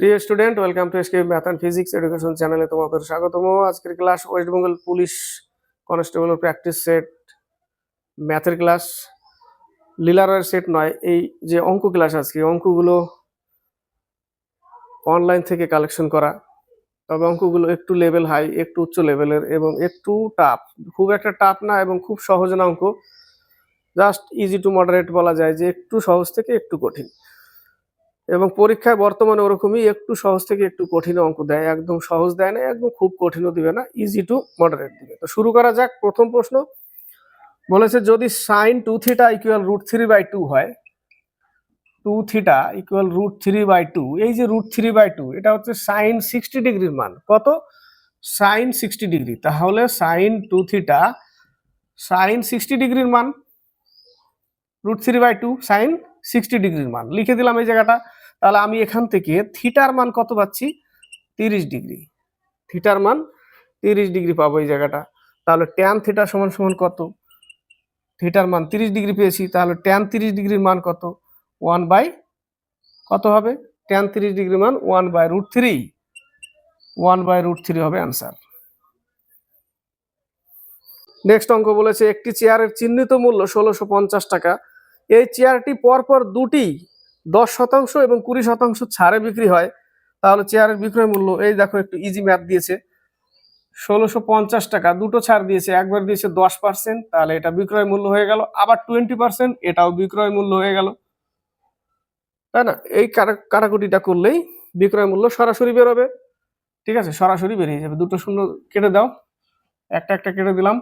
প্রিয় student, welcome to SK math and physics education চ্যানেলে তোমাদের স্বাগতম। আজকের class West Bengal police constable practice set ম্যাথের ক্লাস। লিলারের সেট নয়, এই যে অঙ্ক ক্লাস আজকে, অঙ্কগুলো অনলাইন থেকে কালেকশন করা। তবে অঙ্কগুলো একটু লেভেল হাই একটু উচ্চ লেভেলের এবং একটু টাফ খুব একটা টাফ না এবং খুব সহজ না অঙ্ক। জাস্ট ইজি টু মডারেট বলা যায় যে একটু সহজ থেকে একটু কঠিন। এবং পরীক্ষায় বর্তমানে ওরকমই একটু সহজ থেকে একটু কঠিন অঙ্ক দেয়। একদম সহজ দেয় না, একদম খুব কঠিনও দিবে না ইজি টু মডারেট দিবে। তো শুরু করা যাক, প্রথম প্রশ্ন। বলেছে, যদি sine two theta equal root three by two হয় two theta equal root three by two এই যে রুট থ্রি বাই টু এটা হচ্ছে সাইন সিক্সটি ডিগ্রির মান। কত? সাইন সিক্সটি ডিগ্রি তাহলে sine two theta sine sixty ডিগ্রির মান root three by two sine sixty ডিগ্রির মান। লিখে দিলাম এই জায়গাটা। তাহলে আমি এখান থেকে থিটার মান কত পাচ্ছি? তিরিশ ডিগ্রি। থিটার মান তিরিশ ডিগ্রি পাবো এই জায়গাটা। তাহলে ট্যান থিটা সমান সমান কত? থিটার মান তিরিশ ডিগ্রি পেয়েছি, তাহলে ট্যান তিরিশ ডিগ্রির মান কত? ওয়ান বাই কত হবে? ট্যান তিরিশ ডিগ্রি মান one by root three one by root three হবে অ্যান্সার নেক্সট অঙ্ক বলেছে, একটি চেয়ারের চিহ্নিত মূল্য ষোলোশো টাকা। এই চেয়ারটি পরপর দুটি দশ শতাংশ এবং কুড়ি শতাংশ ছাড়ে বিক্রি হয়, তাহলে চেয়ারের বিক্রয় মূল্য, এই দেখো একটু ইজি ম্যাথ দিয়েছে, ষোলোশো পঞ্চাশ টাকা, দুটো ছাড় দিয়েছে, একবার দিয়েছে দশ পার্সেন্ট তাহলে এটা বিক্রয় মূল্য হয়ে গেল, আবার টোয়েন্টি পার্সেন্ট এটাও বিক্রয় মূল্য হয়ে গেল। তাই না? এই কাটা- কাটাকুটিটা করলেই বিক্রয় মূল্য সরাসরি বেরোবে, ঠিক আছে? সরাসরি বেরিয়ে যাবে। দুটো শূন্য কেটে দাও, একটা একটা কেটে দিলাম,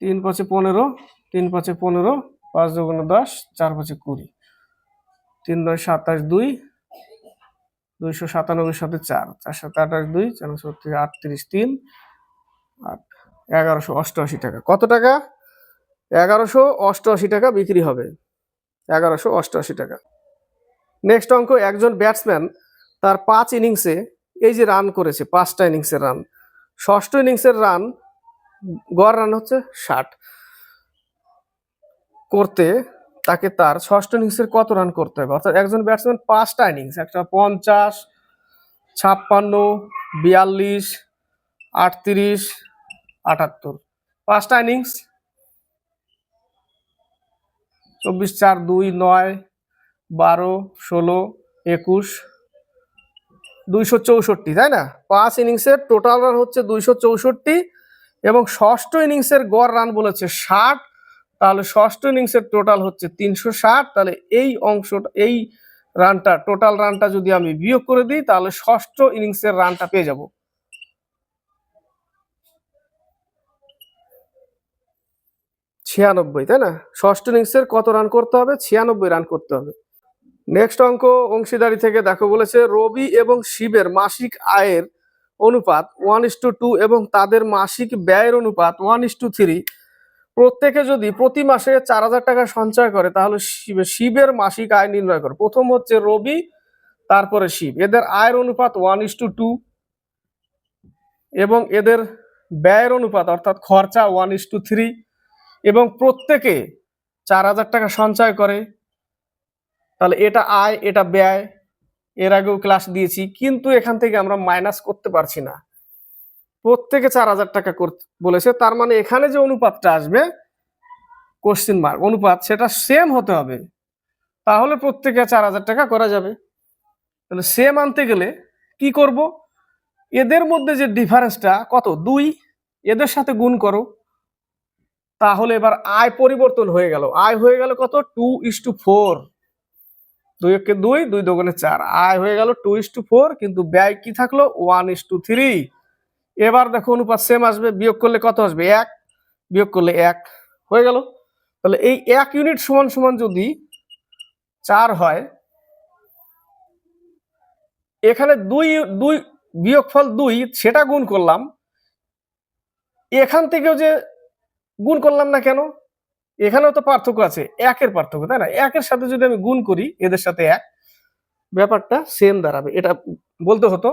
তিন পাঁচে পনেরো, তিন পাঁচে পনেরো, পাঁচ দুগুণে দশ, চার পাঁচে কুড়ি। তিন দশ সাতাশ দুই, দুইশো সাতানব্বই সাথে চার চার সাথে আঠাশ দুই, চার সত্তর আটত্রিশ তিন, আট এগারোশো অষ্টআশি টাকা। কত টাকা? এগারোশো অষ্টআশি টাকা বিক্রি হবে। এগারোশো অষ্টআশি টাকা। নেক্সট অঙ্ক, একজন ব্যাটসম্যান তার পাঁচ ইনিংসে এই যে রান করেছে, পাঁচটা ইনিংসের রান ষষ্ঠ ইনিংসের রান গড় রান হচ্ছে ষাট। করতে তাকে তার ষষ্ঠ ইনিংসের কত রান করতে হবে? অর্থাৎ একজন ব্যাটসম্যান পাঁচটা ইনিংস একটা পঞ্চাশ, ছাপ্পান্ন, বিয়াল্লিশ, আটত্রিশ, আটাত্তর। পাঁচটা ইনিংস চব্বিশ, চার, দুই, নয়, বারো, ষোলো, একুশ, দুইশো চৌষট্টি, তাই না? পাঁচ ইনিংসের টোটাল রান হচ্ছে দুইশো চৌষট্টি এবং ষষ্ঠ ইনিংসের গড় রান বলেছে ষাট। তাহলে ষষ্ঠ ইনিংসের টোটাল হচ্ছে তিনশো ষাট, তাহলে এই অংশটা, এই রানটা টোটাল রানটা যদি আমি বিয়োগ করে দিই, তাহলে ষষ্ঠ ইনিংসের রানটা পেয়ে যাব। ছিয়ানব্বই, তাই না? ষষ্ঠ ইনিংসের কত রান করতে হবে? ছিয়ানব্বই রান করতে হবে। নেক্সট অঙ্ক অংশীদারি থেকে দেখো বলেছে, রবি এবং শিবের মাসিক আয়ের অনুপাত ওয়ান টু টু এবং তাদের মাসিক ব্যয়ের অনুপাত ওয়ান ইস টু থ্রি প্রত্যেকে যদি প্রতি মাসে চার হাজার টাকা সঞ্চয় করে, তাহলে শিব- শিবের মাসিক আয় নির্ণয় করে। প্রথম হচ্ছে রবি, তারপরে শিব। এদের আয়ের অনুপাত ওয়ান ইস টু টু এবং এদের ব্যয়ের অনুপাত অর্থাৎ খরচা ওয়ান ইস টু থ্রি এবং প্রত্যেকে চার হাজার টাকা সঞ্চয় করে, তাহলে এটা আয়, এটা ব্যয়, এর আগেও ক্লাস দিয়েছি, কিন্তু এখান থেকে আমরা মাইনাস করতে পারছি না। প্রত্যেকে চার হাজার টাকা বলেছে। তার মানে এখানে যে অনুপাতটা আসবে কোশ্চিন মার্ক অনুপাত, সেটা সেম হতে হবে। তাহলে প্রত্যেকে চার হাজার টাকা করা যাবে। তাহলে সেম আনতে গেলে কি করব? এদের মধ্যে যে ডিফারেন্সটা কত? দুই। এদের সাথে গুণ করো। তাহলে এবার আয় পরিবর্তন হয়ে গেল। আয় হয়ে গেল কত? টু ইস টু ফোর দুই একে দুই দুই দোকানে চার। আয় হয়ে গেল টু ইস টু ফোর কিন্তু ব্যয় কি থাকল? ওয়ান ইস টু থ্রি এবার দেখো অনুপাত সেম আসবে, বিয়োগ করলে কত আসবে? এক। বিয়োগ করলে এক। হয়ে গেল? তাহলে এই এক ইউনিট সমান সমান যদি চার হয়, এখানে দুই দুই বিয়োগফল দুই, সেটা গুণ করলাম। এখান থেকেও যে গুণ করলাম না কেন? এখানেও তো পার্থক্য আছে, একের পার্থক্য, তাই না? একের সাথে যদি আমি গুণ করি, এদের সাথে এক। ব্যাপারটা সেম দাঁড়াবে, এটা বলতে হতো।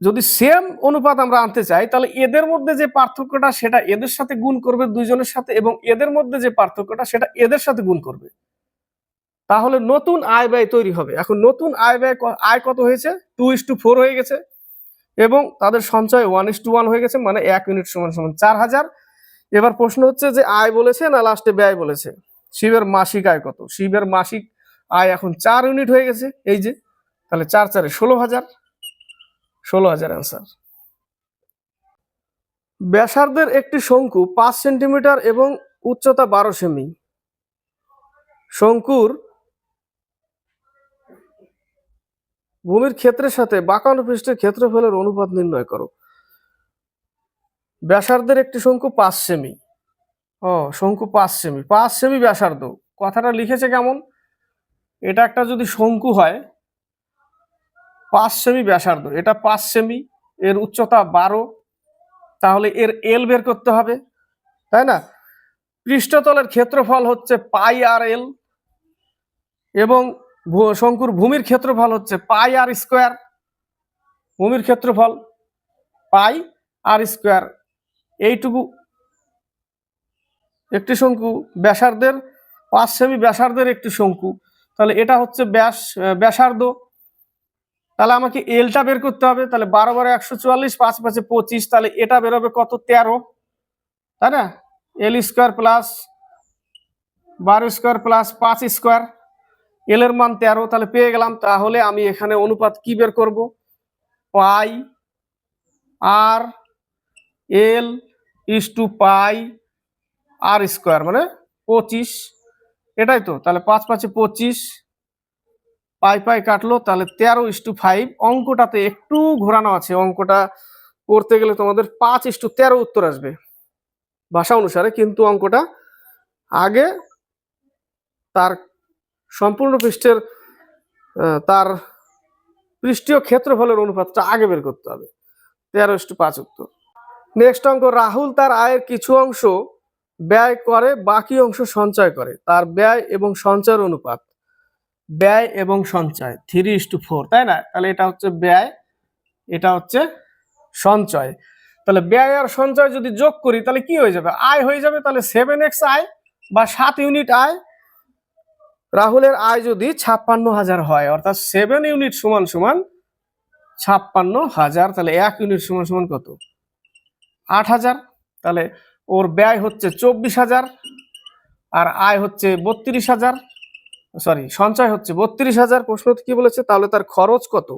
যদি সেম অনুপাত আমরা আনতে চাই, তাহলে এদের মধ্যে যে পার্থক্যটা সেটা এদের সাথে গুণ করবে দুইজনের সাথে এবং এদের মধ্যে যে পার্থক্যটা সেটা এদের সাথে গুণ করবে। তাহলে নতুন আয় ব্যয় তৈরি হবে। এখন নতুন আয় ব্যয় আয় কত হয়েছে? টু ইস টু ফোর হয়ে গেছে এবং তাদের সঞ্চয় ওয়ান ইস টু ওয়ান হয়ে গেছে মানে এক ইউনিট সমান সমান চার হাজার। এবার প্রশ্ন হচ্ছে যে আয় বলেছে না লাস্টে ব্যয় বলেছে? শিবের মাসিক আয় কত? শিবের মাসিক আয় এখন চার ইউনিট হয়ে গেছে, এই যে। তাহলে চার চারে ষোলো হাজার। ষোলো হাজার অ্যান্সার ব্যাসার্ধের একটি শঙ্কু পাঁচ সেন্টিমিটার এবং উচ্চতা বারো সেমি শঙ্কুর ভূমির ক্ষেত্রের সাথে বাঁকানো পৃষ্ঠের ক্ষেত্রফলের অনুপাত নির্ণয় করো। ব্যাসার্ধের একটি শঙ্কু পাঁচ সেমি। ও, শঙ্কু পাঁচ সেমি। পাঁচ সেমি ব্যাসার্ধ। কথাটা লিখেছে কেমন? এটা একটা যদি শঙ্কু হয় পাঁচ সেমি ব্যাসার্ধ। এটা পাঁচ সেমি, এর উচ্চতা বারো, তাহলে এর এল বের করতে হবে, তাই না? পৃষ্ঠতলের ক্ষেত্রফল হচ্ছে পাই আর এল এবং শঙ্কুর ভূমির ক্ষেত্রফল হচ্ছে পাই আর স্কোয়ার। ভূমির ক্ষেত্রফল পাই আর স্কোয়ার। এইটুকু একটি শঙ্কু ব্যাসার্ধের, পাঁচ সেমি ব্যাসার্ধের একটি শঙ্কু। তাহলে এটা হচ্ছে ব্যাস, ব্যাসার্ধ। তাহলে আমাকে এলটা বের করতে হবে, তাহলে বারো বারো একশো চুয়াল্লিশ, পাঁচ পাঁচে পঁচিশ, তাহলে এটা বেরোবে কত? তেরো। তাই না? এল স্কোয়ার প্লাস বারো স্কোয়ার প্লাস পাঁচ স্কোয়ার এল এর মান তেরো, তাহলে পেয়ে গেলাম। তাহলে আমি এখানে অনুপাত কি বের করব? পাই আর এল is to pi R square মানে পঁচিশ। এটাই তো, তাহলে পাঁচ পাঁচে পঁচিশ পাই পাই কাটলো, তাহলে তেরো ইস টু ফাইভ অঙ্কটাতে একটু ঘোরানো আছে, অঙ্কটা করতে গেলে তোমাদের পাঁচ ইস টু তেরো উত্তর আসবে। ভাষা অনুসারে কিন্তু অঙ্কটা আগে তার সম্পূর্ণ পৃষ্ঠের তার পৃষ্ঠীয় ক্ষেত্রফলের অনুপাতটা আগে বের করতে হবে। তেরো ইস টু পাঁচ উত্তর। নেক্সট অঙ্ক, রাহুল তার আয়ের কিছু অংশ ব্যয় করে, বাকি অংশ সঞ্চয় করে। তার ব্যয় এবং সঞ্চয়ের অনুপাত। ব্যয় এবং সঞ্চয় থ্রি ইস টু ফোর তাই না? তাহলে এটা হচ্ছে ব্যয়, এটা হচ্ছে সঞ্চয়। তাহলে ব্যয় আর সঞ্চয় যদি যোগ করি, তাহলে কি হয়ে যাবে? আয় হয়ে যাবে, তাহলে সেভেন এক্স আয় বা সাত ইউনিট আয়। রাহুলের আয় যদি ছাপ্পান্ন হাজার হয়, অর্থাৎ সেভেন ইউনিট সমান সমান ছাপ্পান্ন হাজার, তাহলে এক ইউনিট সমান সমান কত? আট হাজার। তাহলে ওর ব্যয় হচ্ছে চব্বিশ হাজার আর আয় হচ্ছে বত্রিশ হাজার। সরি সঞ্চয় হচ্ছে বত্রিশ হাজার প্রশ্ন কি বলেছে? তাহলে তার খরচ কত?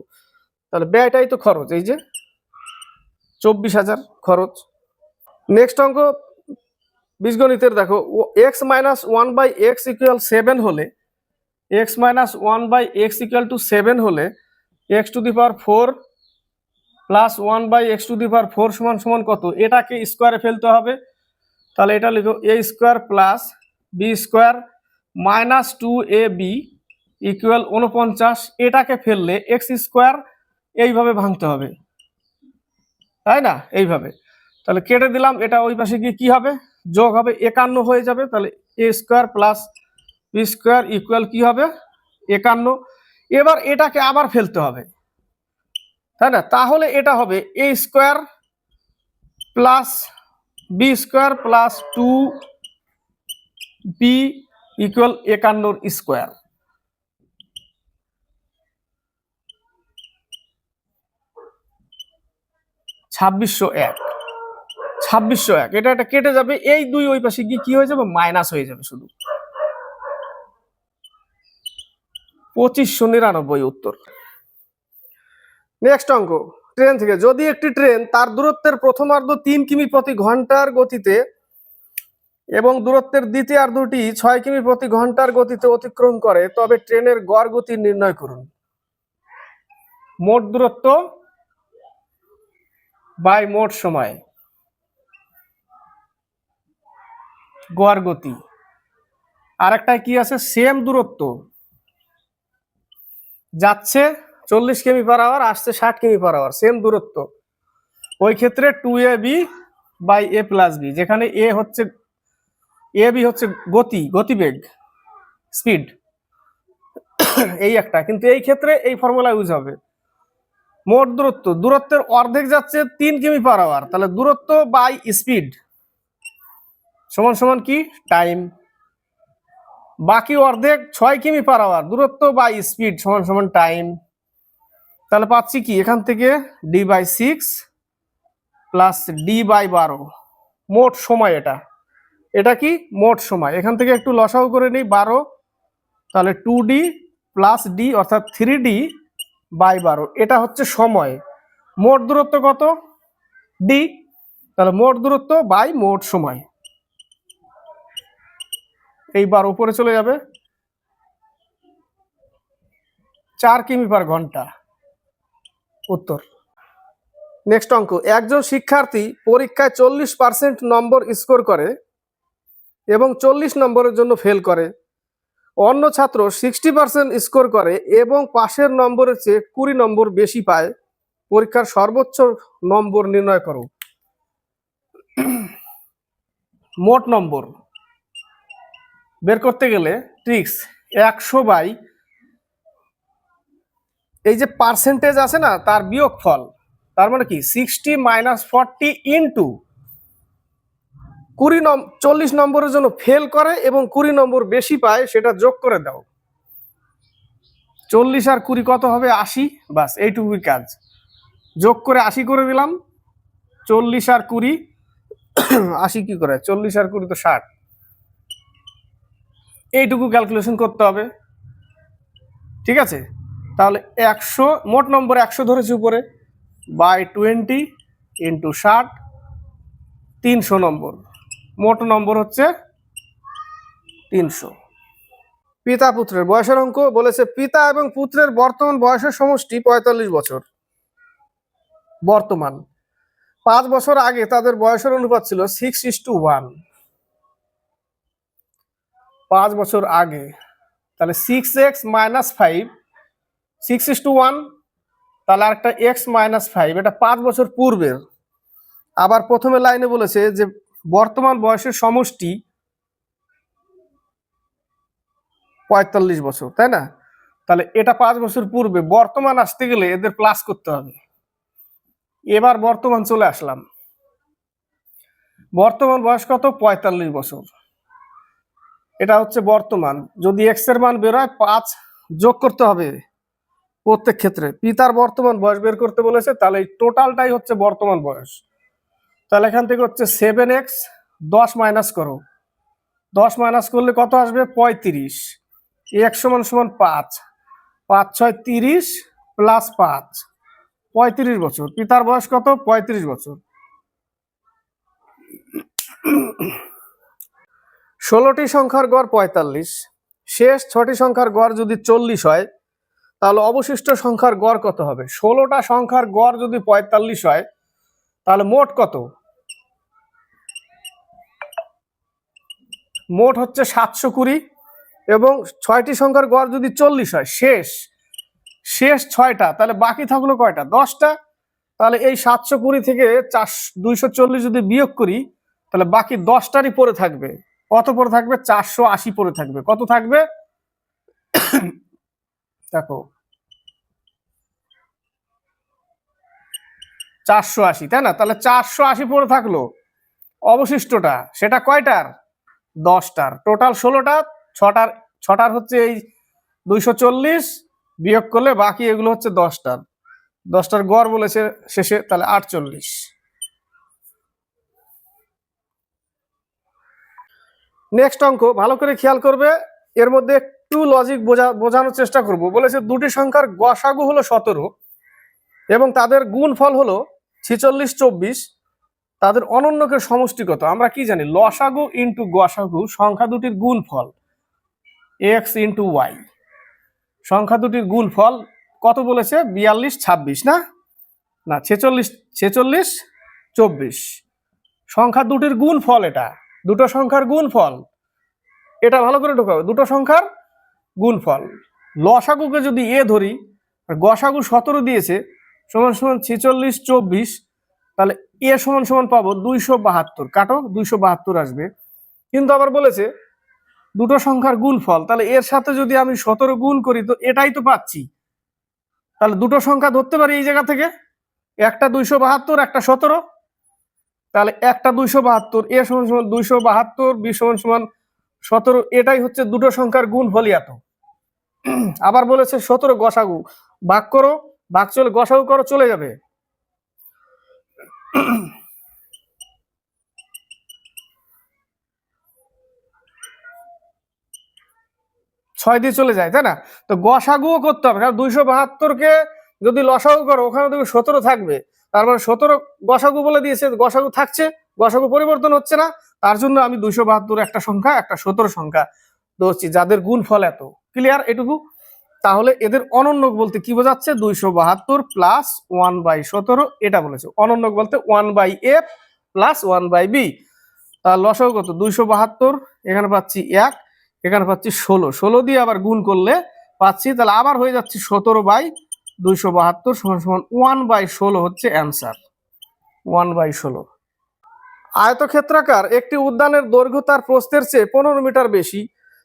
তাহলে ব্যয়টাই তো খরচ, এই যে চব্বিশ হাজার খরচ। নেক্সট অঙ্ক, বীজগণিতের দেখো X minus one by X equal seven হলে X minus one by X equal to seven হলে X to the power four plus one by X to the power four সমান সমান কত? এটাকে স্কোয়ারে ফেলতে হবে। তাহলে এটা লিখো A square plus B square minus two A B equal উনপঞ্চাশ এটাকে ফেললে এক্স স্কোয়ার এইভাবে ভাঙতে হবে। তাই না? এইভাবে। তাহলে কেটে দিলাম, এটা ওই পাশে গিয়ে কি হবে? যোগ হবে একান্ন হয়ে যাবে, তাহলে A square plus B square equal কি হবে? একান্ন। এবার এটাকে আবার ফেলতে হবে। তাই না? তাহলে এটা হবে A square plus B square plus two B equal একান্নর square ছাব্বিশশো এক। ছাব্বিশশো এক। এটা একটা কেটে যাবে, এই দুই ওই পাশে গিয়ে কি হয়ে যাবে? মাইনাস হয়ে যাবে শুধু। পঁচিশশো নিরানব্বই উত্তর। নেক্সট অঙ্ক। ট্রেন থেকে যদি একটি ট্রেন তার দূরত্বের প্রথমার্ধ তিন কিমি প্রতি ঘণ্টার গতিতে এবং দূরত্বের দ্বিতীয় আর দুটি ছয় কিমি প্রতি ঘণ্টার গতিতে অতিক্রম করে, তবে ট্রেনের গড় গতি নির্ণয় করুন। মোট দূরত্ব বাই মোট সময়। গড় গতি। আর একটা কি আছে? সেম দূরত্ব। যাচ্ছে চল্লিশ কিমি পার আওয়ার, আসছে ষাট কিমি পার আওয়ার, সেম দূরত্ব। ওই ক্ষেত্রে two A B by A plus B, যেখানে এ হচ্ছে এ বি হচ্ছে গতি, গতিবেগ স্পিড এই একটা। কিন্তু এই ক্ষেত্রে এই ফর্মুলা ইউজ হবে। মোট দূরত্ব, দূরত্বের অর্ধেক যাচ্ছে তিন কিমি পার আওয়ার তাহলে দূরত্ব বাই স্পিড সমান সমান কি? টাইম বাকি অর্ধেক ছয় কিমি পার আওয়ার দূরত্ব বাই স্পিড সমান সমান টাইম তাহলে পাচ্ছি কি? এখান থেকে D by six plus D by বারো। মোট সময় এটা। এটা কি? মোট সময়। এখান থেকে একটু লসাও করে নিই, বারো। তাহলে টু ডি প্লাস ডি অর্থাৎ থ্রি ডি বাই বারো। এটা হচ্ছে সময়। মোট দূরত্ব কত? ডি তাহলে মোট দূরত্ব বাই মোট সময়। এইবার উপরে চলে যাবে। চার কিমি পার ঘণ্টা। উত্তর। নেক্সট অঙ্ক। একজন শিক্ষার্থী পরীক্ষায় চল্লিশ পার্সেন্ট নম্বর স্কোর করে। এবং চল্লিশ নম্বরের জন্য ফেল করে। অন্য ছাত্র সিক্সটি পার্সেন্ট স্কোর করে এবং পাশের নম্বরের চেয়ে কুড়ি নম্বর বেশি পায়। পরীক্ষার সর্বোচ্চ নম্বর নির্ণয় করো। মোট নম্বর। বের করতে গেলে ট্রিক্স একশো বাই এই যে পার্সেন্টেজ আছে না, তার বিয়োগ ফল তার মানে কি? সিক্সটি মাইনাস ফর্টি ইন্টু কুড়ি নম, চল্লিশ নম্বরের জন্য ফেল করে এবং কুড়ি নম্বর বেশি পায়, সেটা যোগ করে দাও। চল্লিশ আর কুড়ি কত হবে? আশি। বাস, এইটুকুই কাজ। যোগ করে আশি করে দিলাম। চল্লিশ আর কুড়ি, আশি কি করে? চল্লিশ আর কুড়ি তো ষাট। এইটুকু ক্যালকুলেশন করতে হবে। ঠিক আছে? তাহলে একশো, মোট নম্বর একশো ধরেছি উপরে। বাই টোয়েন্টি ইন্টু ষাট, তিনশো নম্বর। মোট নম্বর হচ্ছে তিনশো। পিতা পুত্রের বয়সের অঙ্ক বলেছে, পিতা এবং পুত্রের বর্তমান বয়সের সমষ্টি পঁয়তাল্লিশ বছর। বর্তমান, পাঁচ বছর আগে তাদের বয়সের অনুপাত ছিল সিক্স ইস টু ওয়ান পাঁচ বছর আগে, তাহলে six X minus five six is two one তাহলে আরেকটা এক্স মাইনাস ফাইভ এটা পাঁচ বছর পূর্বের। আবার প্রথমে লাইনে বলেছে যে বর্তমান বয়সের সমষ্টি পঁয়তাল্লিশ বছর, তাই না? তাহলে এটা পাঁচ বছর পূর্বে, বর্তমান আসতে গেলে এদের প্লাস করতে হবে। এবার বর্তমান চলে আসলাম। বর্তমান বয়স কত? পঁয়তাল্লিশ বছর। এটা হচ্ছে বর্তমান। যদি এক্সের মান বেরোয় পাঁচ যোগ করতে হবে প্রত্যেক ক্ষেত্রে। পিতার বর্তমান বয়স বের করতে বলেছে, তাহলে এই টোটালটাই হচ্ছে বর্তমান বয়স। তাহলে এখান থেকে হচ্ছে সেভেন এক্স দশ মাইনাস করো। দশ মাইনাস করলে কত আসবে? পঁয়ত্রিশ। এক সমান সমান পাঁচ। পাঁচ ছয় তিরিশ প্লাস পাঁচ। পঁয়ত্রিশ বছর। পিতার বয়স কত? পঁয়ত্রিশ বছর। ষোলোটি সংখ্যার গড় পঁয়তাল্লিশ। শেষ ছটি সংখ্যার গড় যদি চল্লিশ হয়, তাহলে অবশিষ্ট সংখ্যার গড় কত হবে? ষোলোটা সংখ্যার গড় যদি পঁয়তাল্লিশ হয়, তাহলে মোট কত? মোট হচ্ছে সাতশো কুড়ি এবং ছয়টি সংখ্যার গড় যদি চল্লিশ হয়, শেষ। শেষ ছয়টা, তাহলে বাকি থাকল কয়টা? দশটা। তাহলে এই সাতশো কুড়ি থেকে চার দুইশো চল্লিশ যদি বিয়োগ করি, তাহলে বাকি দশটারই পরে থাকবে। কত পরে থাকবে? চারশো আশি পরে থাকবে। কত থাকবে? দেখো। চারশো আশি, তাই না? তাহলে চারশো আশি পরে থাকল। অবশিষ্টটা, সেটা কয়টার? দশটার। টোটাল ষোলোটা, ছটার ছটার হচ্ছে এই দুইশো চল্লিশ, বিয়োগ করলে বাকি এগুলো হচ্ছে দশটার। দশটার গড় বলেছে শেষে, তাহলে আটচল্লিশ। নেক্সট অঙ্ক, ভালো করে খেয়াল করবে, এর মধ্যে একটু লজিক বোঝা, বোঝানোর চেষ্টা করব। বলেছে দুটি সংখ্যার গসাগু হলো সতেরো, এবং তাদের গুণফল হলো ছিচল্লিশ, চব্বিশ তাদের অনন্যকের সমষ্টি কত আমরা কি জানি? লসাগু ইন্টু গসাগু সংখ্যা দুটির গুণফল এক্স ইন্টু ওয়াই সংখ্যা দুটির গুণফল কত বলেছে? বিয়াল্লিশ, ছাব্বিশ, না? না, ছেচল্লিশ ছেচল্লিশ, চব্বিশ। সংখ্যা দুটির গুণফল এটা। দুটো সংখ্যার গুণফল। এটা ভালো করে ঢোকাবে দুটো সংখ্যার গুণফল। লসাগুকে যদি এ ধরি গসাগু সতেরো দিয়েছে, সমান সমান ছেচল্লিশ, চব্বিশ তাহলে এ সমান সমান পাবো দুইশো বাহাত্তর। কাটো, দুইশো বাহাত্তর আসবে। কিন্তু আবার বলেছে, দুটো সংখ্যার গুণফল, তাহলে এর সাথে যদি আমি সতেরো গুণ করি, তো এটাই তো পাচ্ছি। তাহলে দুটো সংখ্যা ধরতে পারি এই জায়গা থেকে। একটা দুইশো বাহাত্তর, একটা সতেরো। তাহলে একটা দুইশো বাহাত্তর, এ সমান সমান দুইশো বাহাত্তর, বি সমান সমান সতেরো, এটাই হচ্ছে দুটো সংখ্যার গুণ হলি এত। আবার বলেছে সতেরো গসাগু। ভাগ করো ভাগ চলে গসাগু করো, চলে যাবে। ছয় দিয়ে চলে যায়, তাই না? তো গসাগুও করতে হবে, কারণ দুইশো বাহাত্তরকে যদি লসাগু করো, ওখানে তুমি সতেরো থাকবে। তার মানে সতেরো গসাগু বলে দিয়েছে, গসাগু থাকছে, গসাগু পরিবর্তন হচ্ছে না, তার জন্য আমি দুইশো বাহাত্তর একটা সংখ্যা, একটা সতেরো সংখ্যা ধরছি যাদের গুণ ফল এত। ক্লিয়ার এটুকু? তাহলে এদের অনন্যক বলতে কি বোঝাচ্ছে? দুইশো বাহাত্তর প্লাস ওয়ান বাই সতেরো, এটা বলেছে। অনন্যক বলতে one by F plus one by B লসাগু কত? দুইশো বাহাত্তর, এখানে পাচ্ছি এক, এখানে পাচ্ছি ষোলো। ষোলো দিয়ে আবার গুণ করলে পাচ্ছি, তাহলে আবার হয়ে যাচ্ছে সতেরো বাই দুইশো বাহাত্তর সমান সমান ওয়ান বাই ষোলো হচ্ছে অ্যান্সার ওয়ান বাই ষোলো। আয়তক্ষেত্রাকার একটি উদ্যানের দৈর্ঘ্য তার প্রস্থের চেয়ে পনেরো মিটার বেশি।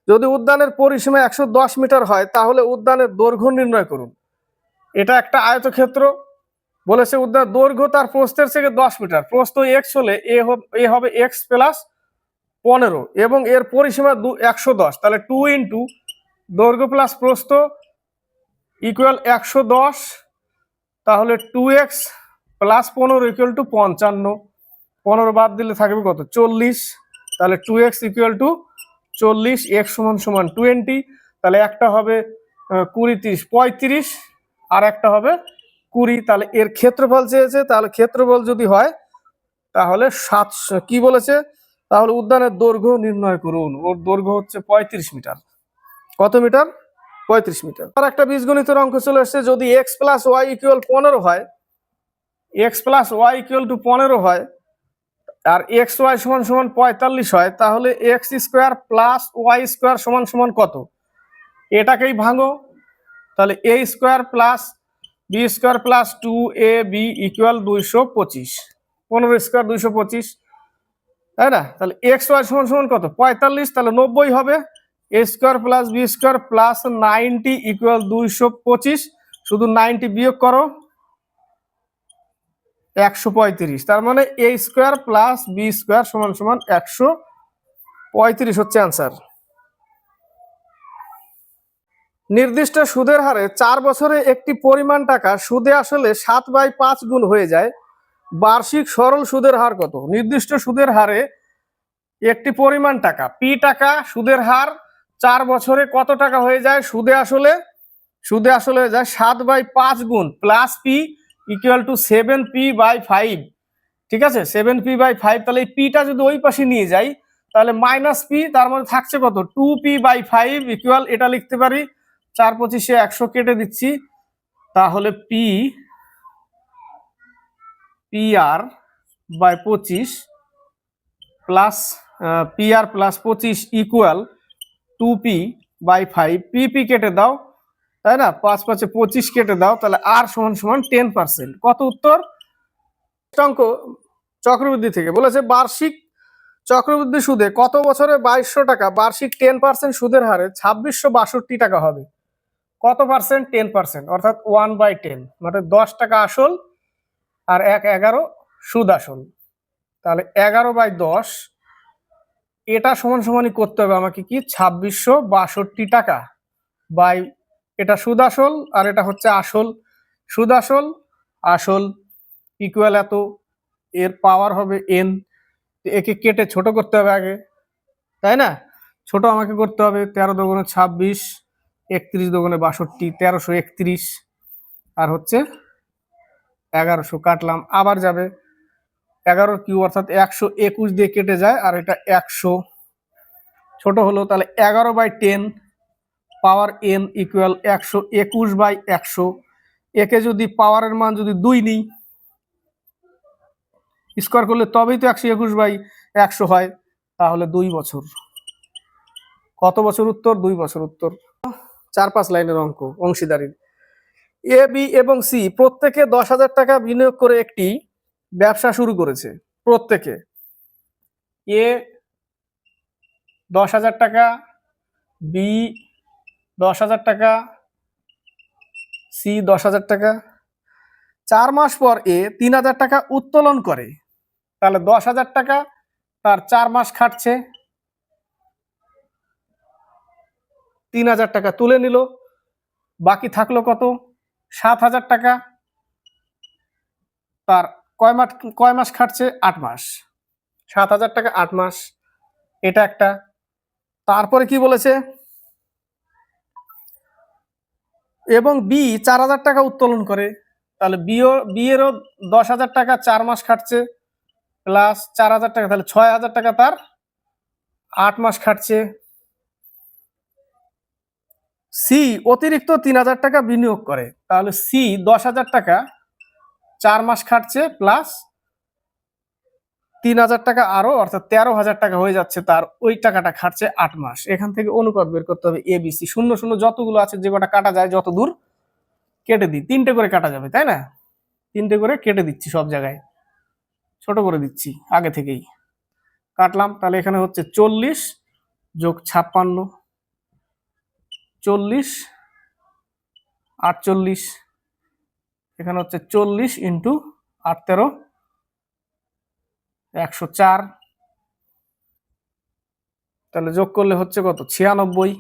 যদি উদ্যানের পরিসীমা একশো দশ মিটার হয়, তাহলে উদ্যানের দৈর্ঘ্য নির্ণয় করুন। এটা একটা আয়তক্ষেত্র। বলেছে উদ্যান দৈর্ঘ্য তার প্রস্থের থেকে দশ মিটার। প্রস্থ এক্স হলে এ এ হবে এক্স প্লাস পনেরো এবং এর পরিসীমা দু একশো দশ। তাহলে টু ইন্টু দৈর্ঘ্য প্লাস প্রস্থ ইকুয়াল একশো দশ। তাহলে টু এক্স প্লাস পনেরো ইকুয়াল টু পঞ্চান্ন। পনেরো বাদ দিলে থাকবে কত? চল্লিশ। তাহলে টু এক্স ইকুয়াল টু চল্লিশ এক্স সমান সমান টোয়েন্টি তাহলে একটা হবে কুড়ি তিরিশ, পঁয়ত্রিশ, আর একটা হবে কুড়ি, তাহলে এর ক্ষেত্রফল চেয়েছে, তাহলে ক্ষেত্রফল যদি হয়, তাহলে সাতশো কি বলেছে? তাহলে উদ্যানের দৈর্ঘ্য নির্ণয় করুন, ওর দৈর্ঘ্য হচ্ছে পঁয়ত্রিশ মিটার। কত মিটার? পঁয়ত্রিশ মিটার। আর একটা বীজগণিতের অঙ্ক চলে এসছে, যদি এক্স প্লাস ওয়াই ইকুয়াল পনেরো হয় X plus Y equal to পনেরো হয় আর এক্স ওয়াই সমান সমান পঁয়তাল্লিশ হয়, তাহলে X square plus Y square সমান সমান কত? এটাকেই ভাঙো। তাহলে A square plus B square plus two A B equal দুইশো পঁচিশ। পনেরো স্কোয়ার দুইশো পঁচিশ। তাই না? তাহলে এক্স ওয়াই সমান সমান কত? পঁয়তাল্লিশ, তাহলে নব্বই হবে। A square plus B square plus ninety equal দুইশো পঁচিশ। শুধু নাইনটি বিয়োগ করো। একশো পঁয়ত্রিশ। তার মানে A square plus B square সমান সমান একশো পঁয়ত্রিশ হচ্ছে অ্যান্সার নির্দিষ্ট সুদের হারে চার বছরে একটি পরিমাণ টাকা সুদে আসলে সাত বাই পাঁচ গুণ হয়ে যায়। বার্ষিক সরল সুদের হার কত? নির্দিষ্ট সুদের হারে একটি পরিমাণ টাকা পি টাকা সুদের হার চার বছরে কত টাকা হয়ে যায়? সুদে আসলে সুদে আসলে হয়ে যায় সাত বাই পাঁচ গুণ plus P equal to seven P by five ঠিক আছে? সেভেন পি বাই ফাইভ তাহলে এই পিটা যদি ওই পাশে নিয়ে যাই, তাহলে মাইনাস পি তার মধ্যে থাকছে কত? Two P by five equal এটা লিখতে পারি, চার পঁচিশে একশো কেটে দিচ্ছি, তাহলে পি পি আর বাই পঁচিশ প্লাস পি আর প্লাস পঁচিশ equal to P by five P P কেটে দাও তাই না? পাঁচ পাঁচে পঁচিশ কেটে দাও, তাহলে আর সমান সমান টেন পার্সেন্ট কত উত্তর? অঙ্ক চক্রবৃদ্ধি থেকে বলেছে, বার্ষিক চক্রবৃদ্ধি সুদে কত বছরে বাইশশো টাকা? বার্ষিক টেন পার্সেন্ট সুদের হারে ছাব্বিশশো বাষট্টি টাকা হবে। কত পার্সেন্ট টেন পার্সেন্ট অর্থাৎ ওয়ান বাই টেন মানে দশ টাকা আসল আর এক এগারো সুদ আসল। তাহলে এগারো বাই দশ, এটা সমান সমানই করতে হবে আমাকে কি? ছাব্বিশশো বাষট্টি টাকা বাই এটা সুদ আসল আর এটা হচ্ছে আসল। সুদ আসল আসল ইকুয়াল এত, এর পাওয়ার হবে এন একে কেটে ছোট করতে হবে আগে, তাই না? ছোট আমাকে করতে হবে তেরো দোগুণে ছাব্বিশ, একত্রিশ দোগুণে বাষট্টি, তেরোশো একত্রিশ। আর হচ্ছে এগারোশো কাটলাম, আবার যাবে। এগারো কিউ অর্থাৎ একশো একুশ দিয়ে কেটে যায়, আর এটা একশো। ছোট হলো, তাহলে এগারো by ten power N equal একশো একুশ বাই একশো। একে যদি পাওয়ারের মান যদি দুই নিই স্কোয়ার করলে তবেই তো একশো একুশ বাই একশো হয়, তাহলে দুই বছর। কত বছর উত্তর? দুই বছর উত্তর। চার পাঁচ লাইনের অঙ্ক, অংশীদারির। এ বি এবং সি প্রত্যেকে দশ হাজার টাকা বিনিয়োগ করে একটি ব্যবসা শুরু করেছে, প্রত্যেকে। এ দশ হাজার টাকা বি দশ হাজার টাকা সি দশ হাজার টাকা। চার মাস পর এ তিন হাজার টাকা উত্তোলন করে। তাহলে দশ হাজার টাকা তার চার মাস খাটছে। তিন হাজার টাকা তুলে নিল। বাকি থাকল কত? সাত হাজার টাকা। তার কয় মাস কয় মাস খাটছে? আট মাস। সাত হাজার টাকা আট মাস। এটা একটা। তারপরে কি বলেছে? এবং বি চার হাজার টাকা উত্তোলন করে। তাহলে বিও বি এরও দশ হাজার টাকা চার মাস খাটছে প্লাস চার হাজার টাকা, তাহলে ছয় হাজার টাকা তার আট মাস খাটছে। সি অতিরিক্ত তিন হাজার টাকা বিনিয়োগ করে। তাহলে সি দশ হাজার টাকা চার মাস খাটছে প্লাস তিন হাজার টাকা আরও, অর্থাৎ তেরো হাজার টাকা হয়ে যাচ্ছে তার, ওই টাকাটা খাটছে আট মাস। এখান থেকে অনুপাত বের করতে হবে এবিসি শূন্য শূন্য যতগুলো আছে, যে কটা কাটা যায় যত দূর, কেটে দিই। তিনটে করে কাটা যাবে, তাই না? তিনটে করে কেটে দিচ্ছি সব জায়গায়। ছোট করে দিচ্ছি, আগে থেকেই। কাটলাম, তাহলে এখানে হচ্ছে চল্লিশ যোগ ছাপ্পান্ন, চল্লিশ, আটচল্লিশ। এখানে হচ্ছে চল্লিশ ইন্টু আট তেরো একশো চার। তাহলে যোগ করলে হচ্ছে কত? ছিয়ানব্বই।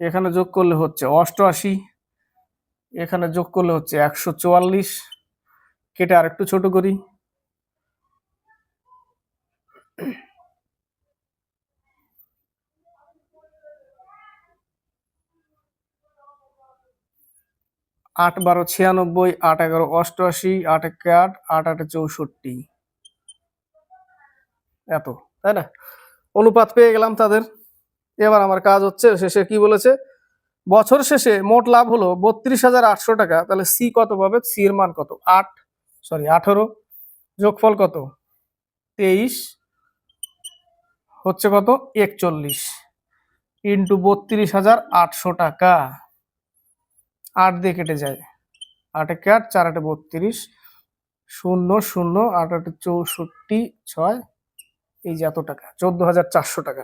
এখানে যোগ করলে হচ্ছে অষ্টআশি। এখানে যোগ করলে হচ্ছে একশো চুয়াল্লিশ। কেটে আরেকটু ছোট করি। আট বারো ছিয়ানব্বই, আট এগারো অষ্টআশি, আট এক আট আট আটে চৌষট্টি। এত, তাই না? অনুপাত পেয়ে গেলাম তাদের। এবার আমার কাজ হচ্ছে, শেষে কি বলেছে? বছর শেষে মোট লাভ হলো বত্রিশ হাজার আটশো টাকা। তাহলে সি কত পাবে? সি এর মান কত? আট সরি আঠারো। যোগফল কত? তেইশ। হচ্ছে কত? একচল্লিশ। ইন্টু বত্রিশ হাজার আটশো টাকা। আট দিয়ে কেটে যায়। আট একে আট, চার আটে বত্রিশ। শূন্য শূন্য, আট আটে চৌষট্টি, ছয়। এই যে এত টাকা, চোদ্দ হাজার চারশো টাকা।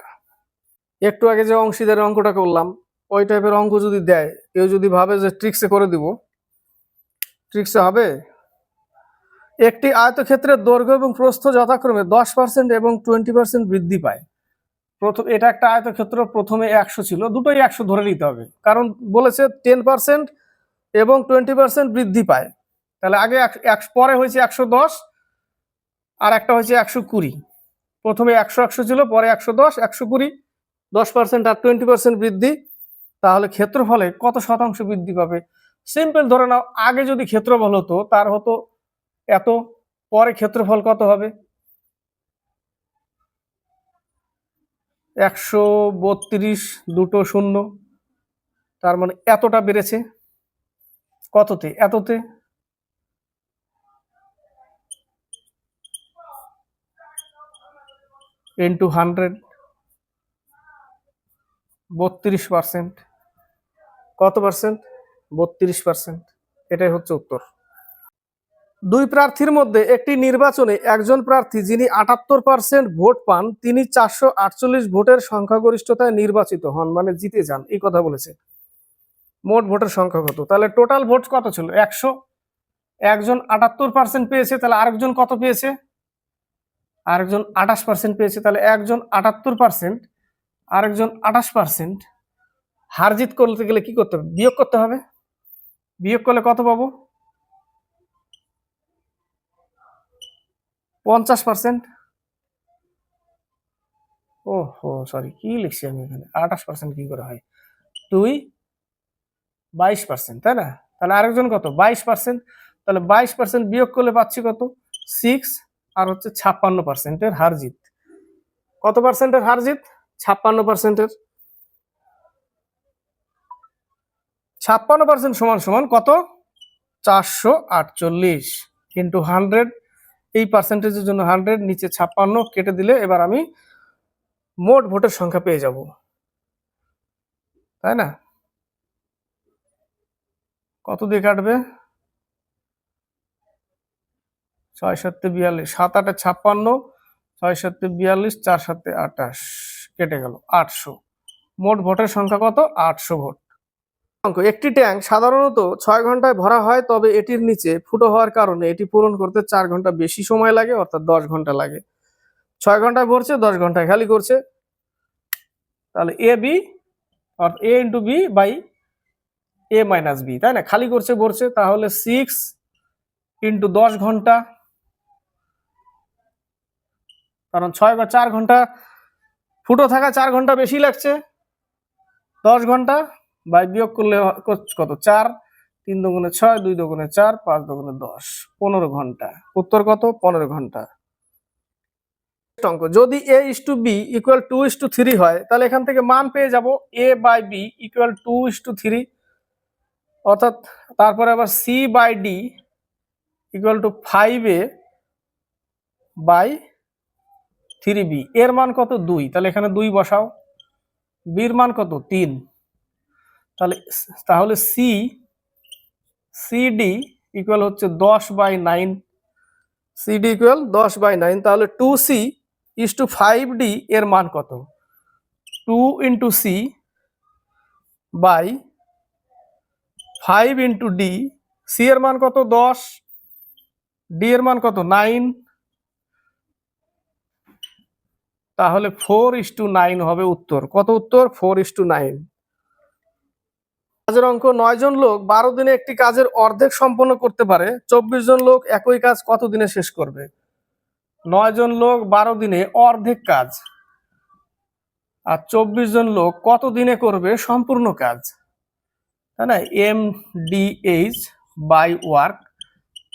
একটু আগে যে অংশীদারের অঙ্কটা করলাম, ওই টাইপের অঙ্ক যদি দেয়, কেউ যদি ভাবে যে ট্রিক্সে করে দিব ট্রিক্সে হবে? একটি আয়তক্ষেত্রের দৈর্ঘ্য এবং প্রস্থ যথাক্রমে দশ পার্সেন্ট এবং টোয়েন্টি পার্সেন্ট বৃদ্ধি পায়। প্রথম, এটা একটা আয়তক্ষেত্র, প্রথমে একশো ছিল, দুটোই একশো ধরে নিতে হবে। কারণ বলেছে টেন পার্সেন্ট এবং টোয়েন্টি পার্সেন্ট বৃদ্ধি পায়। তাহলে আগে এক- পরে হয়েছে একশো দশ, আর একটা হয়েছে একশো কুড়ি। প্রথমে একশো একশো ছিল, পরে একশো দশ, একশো কুড়ি, দশ পার্সেন্ট আর টোয়েন্টি পার্সেন্ট বৃদ্ধি। তাহলে ক্ষেত্রফলে কত শতাংশ বৃদ্ধি পাবে? সিম্পল ধরে নাও, আগে যদি ক্ষেত্রফল হতো, তার হতো এত, পরে ক্ষেত্রফল কত হবে? একশো বত্রিশ, দুটো শূন্য। তার মানে এতটা বেড়েছে। কততে? এততে? ইন্টু হান্ড্রেড বত্রিশ পার্সেন্ট কত পার্সেন্ট বত্রিশ পার্সেন্ট এটাই হচ্ছে উত্তর। দুই প্রার্থীর মধ্যে একটি নির্বাচনে একজন প্রার্থী যিনি আটাত্তর পার্সেন্ট ভোট পান, তিনি চারশো আটচল্লিশ ভোটের সংখ্যাগরিষ্ঠতায় নির্বাচিত হন মানে জিতে যান, এই কথা বলেছে। মোট ভোটের সংখ্যা কত? তাহলে টোটাল ভোট কত ছিল? একশো? একজন আটাত্তর পার্সেন্ট পেয়েছে, তাহলে আরেকজন কত পেয়েছে? আরেকজন আঠাশ পার্সেন্ট পেয়েছে, তাহলে একজন আটাত্তর পার্সেন্ট আরেকজন আঠাশ পার্সেন্ট হারজিত করতে গেলে কি করতে হবে? বিয়োগ করতে হবে। বিয়োগ করলে কত পাবো? পঞ্চাশ পার্সেন্ট ও হো সরি কি লিখছি আমি এখানে? আঠাশ পার্সেন্ট কি করে হয়? দুই, বাইশ পার্সেন্ট তাই না? তাহলে আরেকজন কত? বাইশ পার্সেন্ট তাহলে বাইশ পার্সেন্ট বিয়োগ করলে পাচ্ছি কত? সিক্স আর হচ্ছে ছাপ্পান্ন পার্সেন্টের হার জিত। কত পার্সেন্টের হার জিত? ছাপ্পান্ন পার্সেন্টের। ছাপ্পান্ন পার্সেন্ট সমান সমান কত? চারশো আটচল্লিশ। ইন্টু হান্ড্রেড, এই পার্সেন্টেজের জন্য হান্ড্রেড, নিচে ছাপ্পান্ন কেটে দিলে এবার আমি মোট ভোটের সংখ্যা পেয়ে যাব। তাই না? কত দিয়ে কাটবে? ছয় সাতে বিয়াল্লিশ, সাত আটে ছাপ্পান্ন ছয় সাতে বিয়াল্লিশ চার সাতে আটাশ। কেটে গেল আটশো। মোট ভোটের সংখ্যা কত? আটশো ভোট। অঙ্ক, একটি ট্যাঙ্ক সাধারণত ছয় ঘন্টায় ভরা হয়, তবে এটির নিচে ফুটো হওয়ার কারণে এটি পূরণ করতে চার ঘণ্টা বেশি সময় লাগে, অর্থাৎ দশ ঘণ্টা লাগে। ছয় ঘন্টায় ভরছে, দশ ঘন্টায় খালি করছে। তাহলে এ বি, অর্থাৎ A into B by A minus B, তাই না? খালি করছে বলছে তাহলে সিক্স ইন্টু দশ ঘণ্টা কারণ ছয় চার ঘণ্টা ফুটো থাকা চার ঘণ্টা বেশি লাগছে। দশ ঘণ্টা বাই বিয়োগ করলে কত- চার, তিন দুগুণে ছয়, দুই দুগুণে চার, পাঁচ দুগুণে দশ। পনেরো ঘণ্টা। উত্তর কত? পনেরো ঘণ্টা। অঙ্ক, যদি A is to B equal to is to three হয়, তাহলে এখান থেকে মান পেয়ে যাব A by B equal to is to three অর্থাৎ তারপরে আবার C by D equal to five A by three B. এর মান কত? দুই। তাহলে এখানে দুই বসাও। বির মান কত? তিন। তাহলে তাহলে সি সিডি ইকুয়াল হচ্ছে দশ বাই নাইন। সিডি ইকুয়াল দশ বাই নাইন। তাহলে two C is to five D এর মান কত? Two into C by five into D C এর মান কত? দশ। ডি এর মান কত? নাইন। তাহলে ফোর ইস টু নাইন হবে উত্তর। কত উত্তর? Four is to nine. কাজের অঙ্ক নয় জন লোক বারো দিনে একটি কাজের অর্ধেক সম্পন্ন করতে পারে। চব্বিশ জন লোক একই কাজ কত দিনে শেষ করবে? নয় জন লোক বারো দিনে অর্ধেক কাজ। আর চব্বিশ জন লোক কত দিনে করবে? সম্পূর্ণ কাজ। তাই না? M D H by work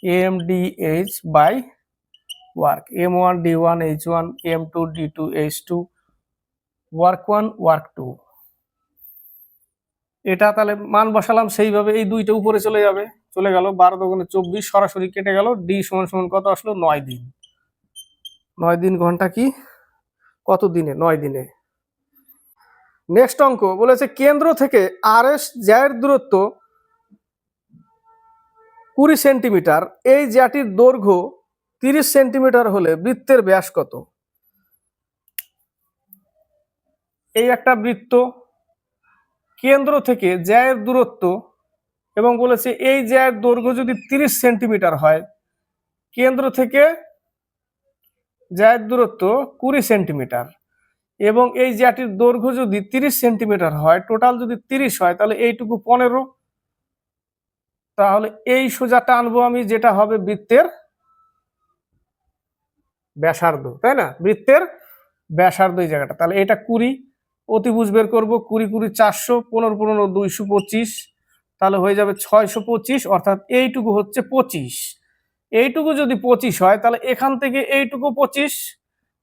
M D H by one M two D two H two work one work two এটা তাহলে মান বসালাম সেইভাবে এই দুইটা উপরে চলে যাবে। চলে গেল বারো দোকানে চব্বিশ, সরাসরি কেটে গেল ডি সমান সমান কত আসলো? নয় দিন। নয় দিন ঘণ্টা কি? কত দিনে? নয় দিনে। নেক্সট অঙ্ক বলেছে কেন্দ্র থেকে আর এস জ্যায়ের দূরত্ব কুড়ি সেন্টিমিটার। এই জ্যাটির দৈর্ঘ্য তিরিশ সেন্টিমিটার হলে বৃত্তের ব্যাস কত? এই একটা বৃত্ত কেন্দ্র থেকে জ্যায়ের দূরত্ব এবং বলেছে এই জ্যায়ের দৈর্ঘ্য যদি তিরিশ সেন্টিমিটার হয়, কেন্দ্র থেকে জ্যায়ের দূরত্ব কুড়ি সেন্টিমিটার এবং এই জ্যাটির দৈর্ঘ্য যদি তিরিশ সেন্টিমিটার হয় টোটাল যদি তিরিশ হয়, তাহলে এইটুকু পনেরো। তাহলে এই সোজা টানবো আমি যেটা হবে বৃত্তের ব্যাসার্ধ, তাই না? বৃত্তের ব্যাসার্ধ এই জায়গাটা। তাহলে এটা কুড়ি, অতিভুজ বের করব, কুড়ি কুড়ি চারশো, পনেরো পনেরো দুইশো পঁচিশ। তাহলে হয়ে যাবে ছয়শো পঁচিশ, অর্থাৎ এইটুকু হচ্ছে পঁচিশ। এইটুকু যদি পঁচিশ হয়, তাহলে এখান থেকে এইটুকু পঁচিশ,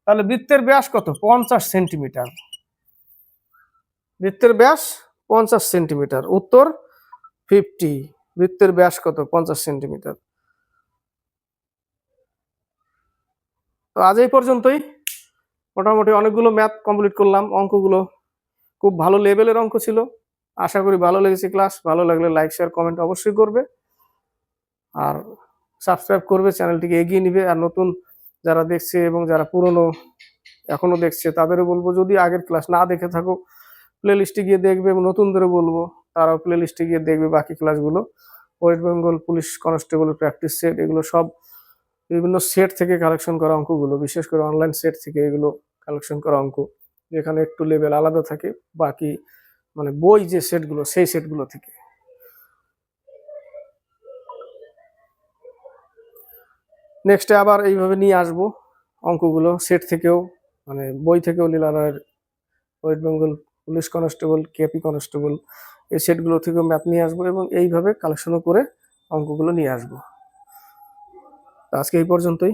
তাহলে বৃত্তের ব্যাস কত? পঞ্চাশ সেন্টিমিটার। বৃত্তের ব্যাস পঞ্চাশ সেন্টিমিটার, উত্তর ফিফটি, বৃত্তের ব্যাস কত? পঞ্চাশ সেন্টিমিটার। তো আজ এই পর্যন্তই। মোটামুটি অনেকগুলো ম্যাথ কমপ্লিট করলাম, অঙ্কগুলো খুব ভালো লেভেলের অঙ্ক ছিল। আশা করি ভালো লেগেছে ক্লাস ভালো লাগলে লাইক শেয়ার কমেন্ট অবশ্যই করবে। আর সাবস্ক্রাইব করবে চ্যানেলটিকে এগিয়ে নিবে। আর নতুন যারা দেখছে এবং যারা পুরনো এখনও দেখছে, তাদেরও বলব, যদি আগের ক্লাস না দেখে থাকো প্লে লিস্টে গিয়ে দেখবে এবং নতুনদেরও বলব, তারাও প্লে লিস্টে গিয়ে দেখবে বাকি ক্লাসগুলো West Bengal police constable practice set এগুলো সব বিভিন্ন সেট থেকে কালেকশন করা অঙ্কগুলো, বিশেষ করে অনলাইন সেট থেকে এগুলো কালেকশন করা অঙ্ক, যেখানে একটু লেভেল আলাদা থাকে, বাকি মানে বই যে সেটগুলো সেই সেটগুলো থেকে। নেক্সটে আবার এইভাবে নিয়ে আসব অঙ্কগুলো সেট থেকেও মানে বই থেকেও লীলারায়ের West Bengal police constable KP constable এই সেটগুলো থেকেও ম্যাপ নিয়ে আসব এবং এইভাবে কালেকশনও করে অঙ্কগুলো নিয়ে আসব। আজকে এই পর্যন্তই।